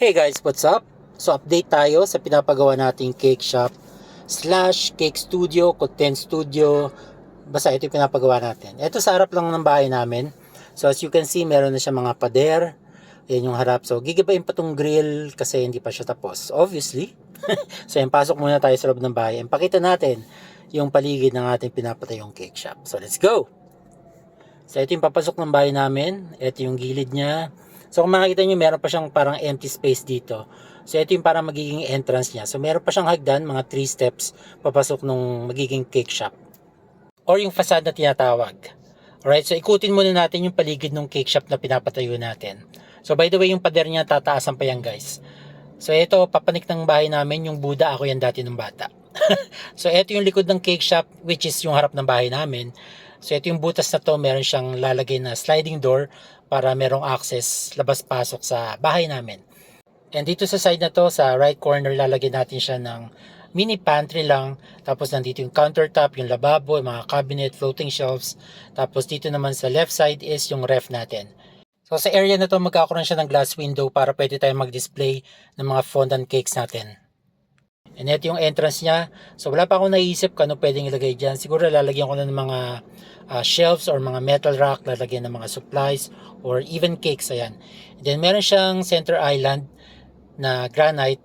Hey guys, what's up? So update tayo sa pinapagawa nating cake shop slash cake studio, content studio. Basta ito yung pinapagawa natin. Ito sa harap lang ng bahay namin. So as you can see, meron na siya mga pader. Yan yung harap. So gigibayin pa tong grill kasi hindi pa siya tapos. Obviously. so yung pasok muna tayo sa loob ng bahay. And pakita natin yung paligid ng ating pinapatayong cake shop. So let's go! So ito yung papasok ng bahay namin. Ito yung gilid niya. So kung makikita nyo, meron pa siyang parang empty space dito. So ito yung parang magiging entrance niya. So meron pa siyang hagdan, mga 3 steps papasok nung magiging cake shop. Or yung facade na tinatawag. Alright, so ikutin muna natin yung paligid ng cake shop na pinapatayo natin. So by the way, yung pader niya tataasan pa yan guys. So ito, papanik ng bahay namin, yung Buddha, ako yan dati nung bata. so ito yung likod ng cake shop, which is yung harap ng bahay namin. So ito yung butas na to, meron siyang lalagay na sliding door para merong access labas-pasok sa bahay namin. And dito sa side na to, sa right corner, lalagyan natin siya ng mini pantry lang. Tapos nandito yung countertop, yung lababo, yung mga cabinet, floating shelves. Tapos dito naman sa left side is yung ref natin. So sa area na to, magkakaroon siya ng glass window para pwede tayong mag-display ng mga fondant cakes natin. And ito yung entrance niya. So wala pa akong naisip kung ano pwedeng ilagay dyan. Siguro lalagyan ko na ng mga uh, shelves or mga metal rack, lalagyan ng mga supplies or even cakes. Ayan. And then meron siyang center island na granite.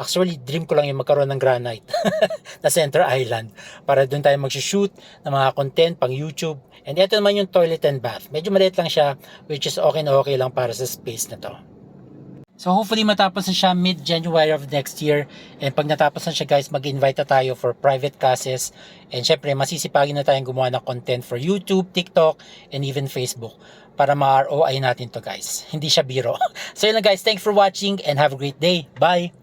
Actually, dream ko lang yung magkaroon ng granite na center island para doon tayo mag-shoot ng mga content pang YouTube. And ito naman yung toilet and bath. Medyo maliit lang siya which is okay na okay lang para sa space na to. So hopefully matapos na siya mid-January of next year. And pag natapos na siya guys, mag-invite na tayo for private classes. And syempre, masisipagin na tayong gumawa ng content for YouTube, TikTok, and even Facebook. Para ma-ROI natin to guys. Hindi siya biro. so yun lang guys, thanks for watching and have a great day. Bye!